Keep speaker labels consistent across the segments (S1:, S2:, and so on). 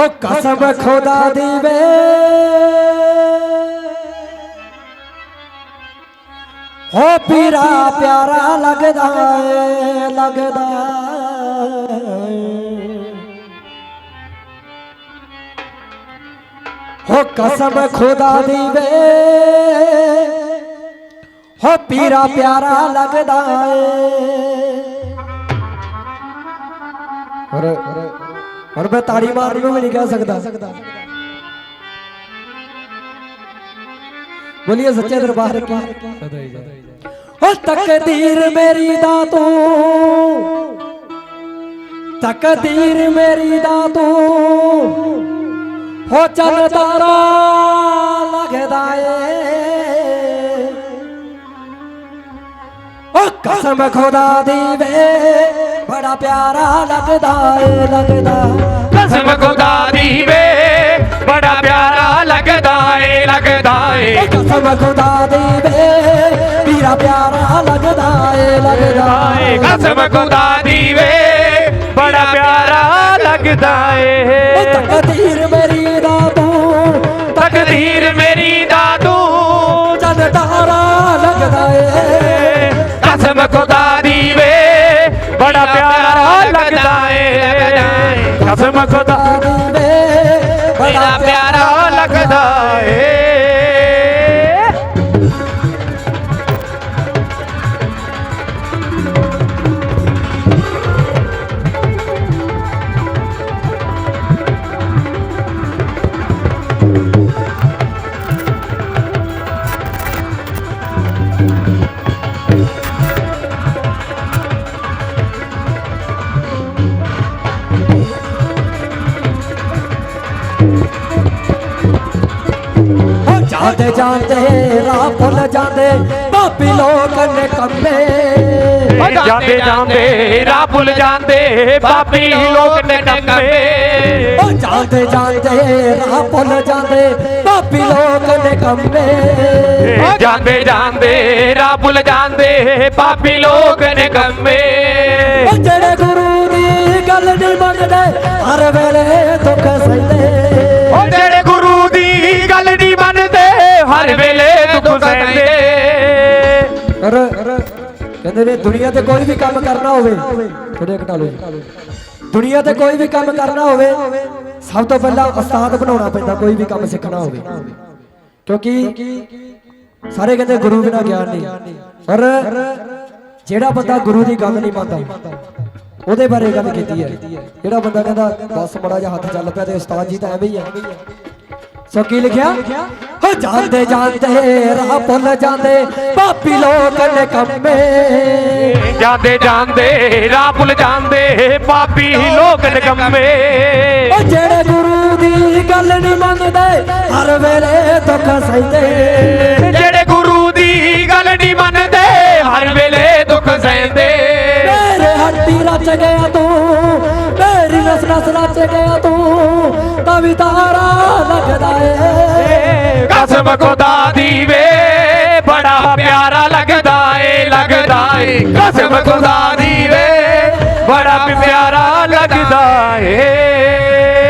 S1: ਹੋ ਕਸਮ ਖੁਦਾ ਦੀ ਵੇ ਹੋ ਪੀਰਾ ਪਿਆਰਾ ਲੱਗਦਾ ਏ, ਲੱਗਦਾ ਹੋ ਕਸਮ ਖੁਦਾ ਦੀ ਵੇ ਹੋ ਪੀਰਾ ਪਿਆਰਾ ਲੱਗਦਾ ਏ। ਔਰ ਔਰ ਮੈਂ ਤਾੜੀ ਮਾਰਨ ਨੂੰ ਵੀ ਨਹੀਂ ਕਹਿ ਸਕਦਾ। ਬੋਲੀਏ ਸੱਚੇ ਦਰਬਾਰ ਕੀ। ਹੋ ਤਕਦੀਰ ਮੇਰੀ ਦਾ ਤੂੰ। ਤਕਦੀਰ ਮੇਰੀ ਦਾ ਤੂੰ। ਹੋ ਚੱਲ ਤਾਰਾ ਲੱਗਦਾ ਏ। ਓ ਕਸਮ ਖੁਦਾ ਦੀ ਵੇ। ਬੜਾ ਪਿਆਰਾ ਲੱਗਦਾ ਏ ਲੱਗਦਾ।
S2: ਕਸਮ ਖੁਦਾ ਦੀ ਵੇ ਬੜਾ ਪਿਆਰਾ ਲੱਗਦਾ ਏ ਲੱਗਦਾ ਏ।
S1: ਕਸਮ ਖੁਦਾ ਦੀ ਵੇ ਪੀਰਾ ਪਿਆਰਾ ਲੱਗਦਾ ਏ ਲੱਗਦਾ।
S2: ਏ ਕਸਮ ਖੁਦਾ ਦੀ ਵੇ ਬੜਾ ਪਿਆਰਾ ਲੱਗਦਾ ਏ।
S1: ਤਕਦੀਰ ਮੇਰੀ ਦਾ ਤੂੰ
S2: ਤਕਦੀਰ
S1: ਏ
S2: ਕਸਮ
S1: ਹੋ ਜਾਂਦੇ ਜਾਂਦੇ ਰਾਹ ਭੁੱਲ ਜਾਂਦੇ ਪਾਪੀ ਲੋਕ ਨੇ ਕੰਮੇ।
S2: ਜਾਂਦੇ ਜਾਂਦੇ ਰਾਹ ਭੁੱਲ ਜਾਂਦੇ ਪਾਪੀ ਲੋਕ ਨੇ ਕੰਮੇ।
S1: ਉਹ ਜਾਂਦੇ ਜਾਂਦੇ ਰਾਹ ਭੁੱਲ ਜਾਂਦੇ ਪਾਪੀ ਲੋਕ ਨੇ ਕੰਮੇ।
S2: ਜਾਂਦੇ ਜਾਂਦੇ ਰਾਹ ਭੁੱਲ ਜਾਂਦੇ ਪਾਪੀ ਲੋਕ ਨੇ ਕੰਮੇ।
S1: ਜਿਹੜੇ ਗੁਰੂ ਦੀ ਗੱਲ ਨਹੀਂ ਮੰਨਦੇ ਹਰ ਵੇਲੇ ਕਹਿੰਦੇ ਨੇ, ਦੁਨੀਆ ਤੇ ਕੋਈ ਵੀ ਕੰਮ ਕਰਨਾ ਹੋਵੇ ਥੋੜੇ ਘਟਾ ਲਓ ਜੀ। ਦੁਨੀਆ ਤੇ ਕੋਈ ਵੀ ਕੰਮ ਕਰਨਾ ਹੋਵੇ, ਸਭ ਤੋਂ ਪਹਿਲਾਂ ਉਸਤਾਦ ਬਣਾਉਣਾ ਪੈਂਦਾ, ਕੋਈ ਵੀ ਕੰਮ ਸਿੱਖਣਾ ਹੋਵੇ। ਕਿਉਂਕਿ ਸਾਰੇ ਕਹਿੰਦੇ ਗੁਰੂ ਬਿਨਾ ਗਿਆਨ ਨਹੀਂ। ਪਰ ਜਿਹੜਾ ਬੰਦਾ ਗੁਰੂ ਦੀ ਗੱਲ ਨਹੀਂ ਮੰਨਦਾ, ਉਹਦੇ ਬਾਰੇ ਗੱਲ ਕੀਤੀ ਹੈ। ਜਿਹੜਾ ਬੰਦਾ ਕਹਿੰਦਾ ਬਸ ਬੜਾ ਜਿਹਾ ਹੱਥ ਚੱਲ ਪਿਆ ਤੇ ਉਸਤਾਦ ਜੀ ਤਾਂ ਐਵੇਂ ਹੀ ਆ। ਸੋ ਕੀ ਲਿਖਿਆ? ਹੋ ਜਾਂਦੇ ਜਾਂਦੇ ਰਾਹ ਭੁੱਲ ਜਾਂਦੇ ਪਾਪੀ ਲੋਕ ਨੇ ਕੰਮੇ।
S2: ਜਾਂਦੇ ਜਾਂਦੇ ਰਾਹ ਭੁੱਲ ਜਾਂਦੇ ਪਾਪੀ ਲੋਕ ਨੇ ਕੰਮੇ।
S1: ਉਹ ਜਿਹੜੇ ਗੁਰੂ ਦੀ ਗੱਲ ਨਹੀਂ ਮੰਨਦੇ ਹਰ ਵੇਲੇ ਦੁੱਖ ਸਹਿੰਦੇ।
S2: ਜਿਹੜੇ ਗੁਰੂ ਦੀ ਗੱਲ ਨਹੀਂ ਮੰਨਦੇ ਹਰ ਵੇਲੇ ਦੁੱਖ ਸਹਿੰਦੇ।
S1: ਮੇਰੇ ਹੱਡੀ ਰਚ ਗਿਆ ਤੂੰ ਮੇਰੀ ਨਸ ਨਸ ਰਚ ਗਿਆ ਵੀ ਤਾਰਾ ਲੱਗਦਾ ਏ।
S2: ਕਸਮ ਖੁਦਾ ਦੀ ਵੇ ਬੜਾ ਪਿਆਰਾ ਲੱਗਦਾ ਏ ਲੱਗਦਾ ਏ। ਕਸਮ ਖੁਦਾ ਦੀ ਵੇ ਬੜਾ ਪਿਆਰਾ ਲੱਗਦਾ ਏ।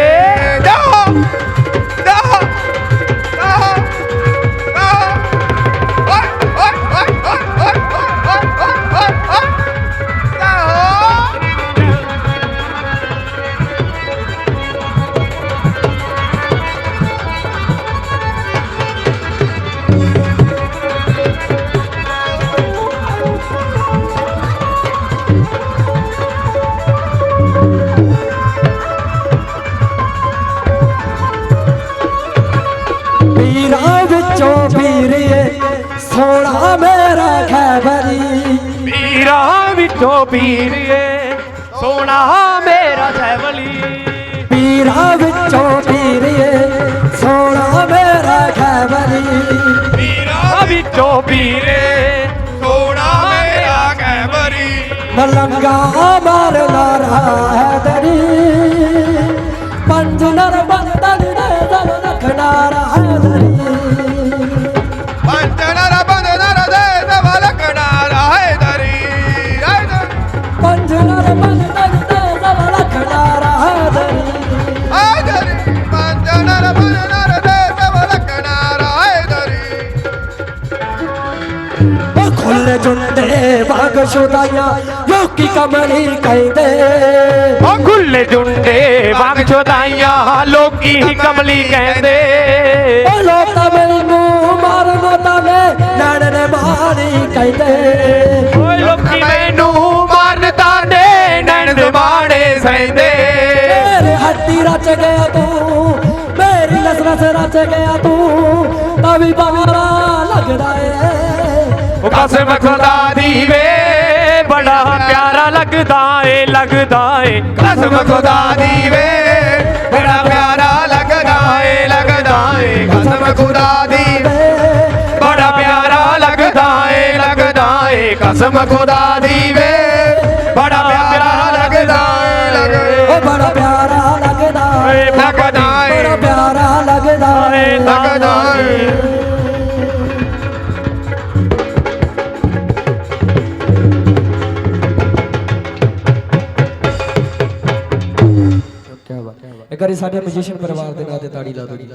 S1: ਪੀਰਾਂ ਵਿੱਚੋਂ ਪੀਰੀਏ ਸੋਹਣਾ ਮੇਰਾ ਖੈਬਰੀ।
S2: ਪੀਰਾਂ ਵਿੱਚੋਂ ਪੀਰੀਏ ਸੋਹਣਾ ਮੇਰਾ ਸੈਵਲੀ
S1: ਪੀਰਾਂ ਵਿੱਚੋਂ ਪੀਰੀਏ ਸੋਹਣਾ ਮੇਰਾ ਖੈਬਰੀ।
S2: ਪੀਰਾਂ ਵਿੱਚੋਂ ਪੀਰੇ ਸੋਹਣਾ ਮੇਰਾ ਕੈਬਰੀ
S1: ਮਲੰਗਾ ਮਾਰਦਾ ਹੈ ਖੁੱਲੇ ਜੁੰਡੇ ਵਾਂਗ ਸ਼ੁਦਾਈਆਂ ਲੋਕੀ ਕਮਲੀ ਕਹਿੰਦੇ?
S2: ਉਹ ਖੁੱਲੇ ਜੁੰਡੇ ਵਾਂਗ ਚੋਦਾਈਆਂ ਲੋਕੀ ਕਮਲੀ ਕਹਿੰਦੇ।
S1: ਉਹ ਲੋਕ ਮੈਨੂੰ ਮਾਰਨ ਤਾਂ ਮੈਂ ਨੈਣ ਨੇ ਮਾਰੀ ਕਹਿੰਦੇ।
S2: ਓਏ ਲੋਕੀ ਮੈਨੂੰ ਮਾਰਨਤਾ ਨੇ ਨੈਣ ਦੇ ਮਾੜੇ ਸੈਂਦੇ
S1: ਮੇਰੇ ਹੱਡੀ ਰਚ ਗਿਆ ਤੂੰ ਮੇਰੀ ਲਸ ਲਸ ਰਚ ਗਿਆ ਤੂੰ ਤਾਂ ਵੀ ਬਾਹਰਾ ਲੱਗਦਾ ਏ।
S2: ਕਸਮ ਖੁਦਾ ਦੀ ਵੇ ਬੜਾ ਪਿਆਰਾ ਲੱਗਦਾ ਏ ਲੱਗਦਾ ਏ। ਕਸਮ ਖੁਦਾ ਦੀ ਵੇ ਬੜਾ ਪਿਆਰਾ ਲੱਗਦਾ ਏ ਲੱਗਦਾ ਏ। ਕਸਮ ਖੁਦਾ ਦੀ ਬੜਾ ਪਿਆਰਾ ਲੱਗਦਾ ਏ ਲੱਗਦਾ ਏ। ਕਸਮ ਖੁਦਾ ਦੀ
S1: ਕੀ ਸਾਡੇ ਮਿਊਜ਼ੀਸ਼ੀਅਨ ਪਰਿਵਾਰ ਦੇ ਨਾਂ ਤੇ ਤਾੜੀ ਲਾ ਦਿਓ। ਜੀ